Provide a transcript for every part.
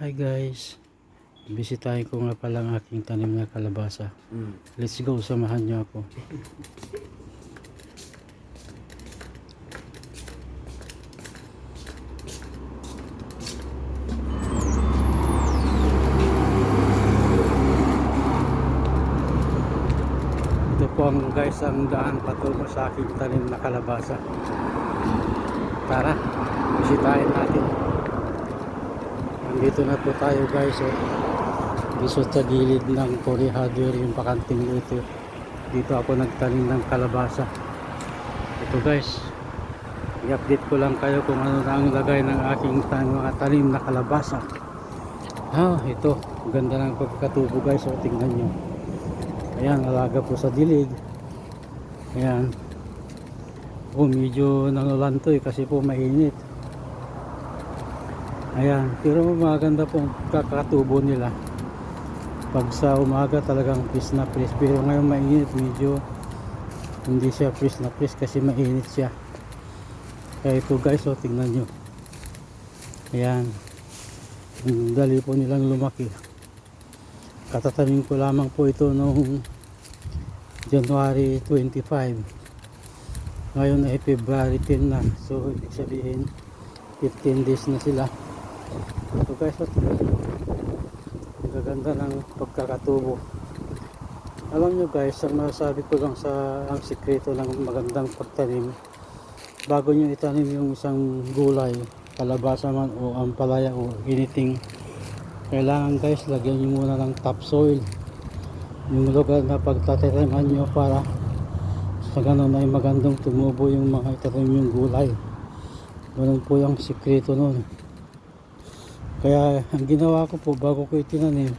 Hi guys, bisitahin ko nga pala ang aking tanim na kalabasa. Mm. Let's go, samahan niyo ako. Ito po ang guys ang daan patungo sa aking tanim na kalabasa. Tara, bisitahin natin. Nandito na po tayo guys. Oh. Dito sa gilid ng Cory Hardware yung pakanting dito. Dito ako nagtanim ng kalabasa. Ito guys. I-update ko lang kayo kung ano na ang lagay ng aking tan mga tanim na kalabasa. Ah, ito. Ganda ng pagkatubo guys. O, tingnan nyo. Ayan, alaga po sa dilig. Ayan. Oh, medyo nanulan to eh, kasi po mainit. Ayan, pero maganda po ang kakatubo nila. Pag sa umaga talagang fresh na fresh, pero ngayon mainit, medyo hindi siya fresh na fresh kasi mainit siya. Kaya ito guys, oh, tingnan nyo. Ayan. Dali po nilang lumaki. Katatanim ko lamang po ito noong January 25. Ngayon ay February 10 na. So, ibig sabihin, 15 days na sila. Ito guys. Ang gaganda ng pagkakatubo. Alam nyo guys, ang masasabi ko lang sa ang sikreto ng magandang pagtanim, bago nyo itanim yung isang gulay, kalabasa man o ampalaya o anything, kailangan guys, lagyan nyo muna ng topsoil. Yung lugar na pagtataniman nyo para sa ganun ay magandang tumubo yung mga itanim yung gulay. Ganun po yung sikreto nun. Kaya ang ginawa ko po bago ko itinanim,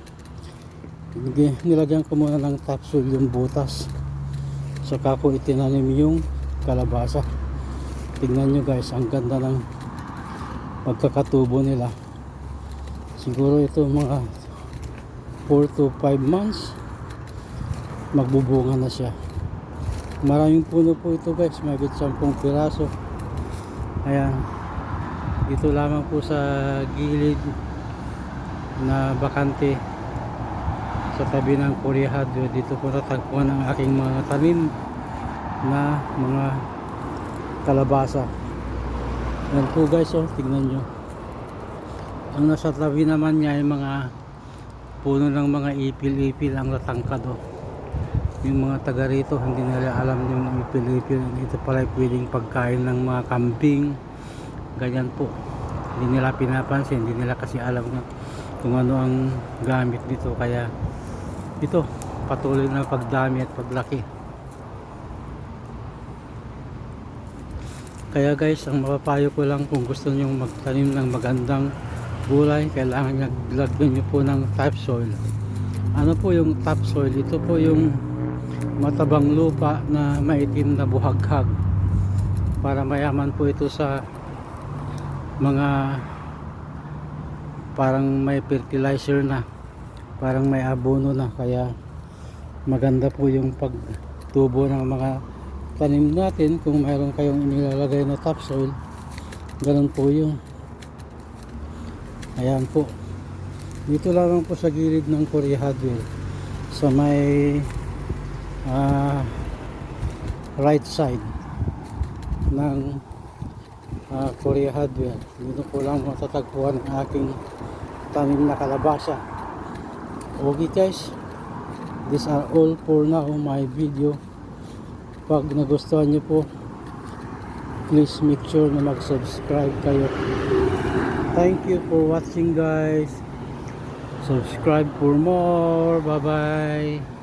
nilagyan ko muna ng topsoil yung butas. Saka ko itinanim yung kalabasa. Tingnan nyo guys, ang ganda ng pagkakatubo nila. Siguro ito mga 4 to 5 months magbubunga na siya. Maraming puno po ito guys, may 10 piraso. Ayan dito lamang po sa gilid na bakante sa tabi ng Hardware. Dito po natagpuan ang aking mga tanim na mga kalabasa. Yan po guys oh tignan nyo. Ang nasa tabi naman niya ay mga puno ng mga ipil-ipil ang latangkad oh. Yung mga taga rito hindi nila alam yung ipil-ipil. Ito pala pwedeng pagkain ng mga kambing ganyan po. Hindi nila pinapansin hindi nila kasi alam na kung ano ang gamit dito. Kaya ito patuloy na pagdami at paglaki. Kaya guys ang mapapayo ko lang kung gusto nyo magtanim ng magandang gulay kailangan lagyan nyo po ng topsoil. Ano po yung topsoil? Ito po yung matabang lupa na maitim na buhaghag. Para mayaman po ito sa mga parang may fertilizer na parang may abono na kaya maganda po yung pagtubo ng mga tanim natin. Kung mayroon kayong inilalagay na topsoil ganun po yung ayan po. Dito lang po sa gilid ng Korea Hardware sa may ah, right side ng uh, Korea Hardware. Dito ko lang matatagpuan ang aking tanim na kalabasa. Okay guys, these are all for now my video. Pag nagustuhan nyo po, please make sure na mag-subscribe kayo. Thank you for watching guys. Subscribe for more. Bye-bye.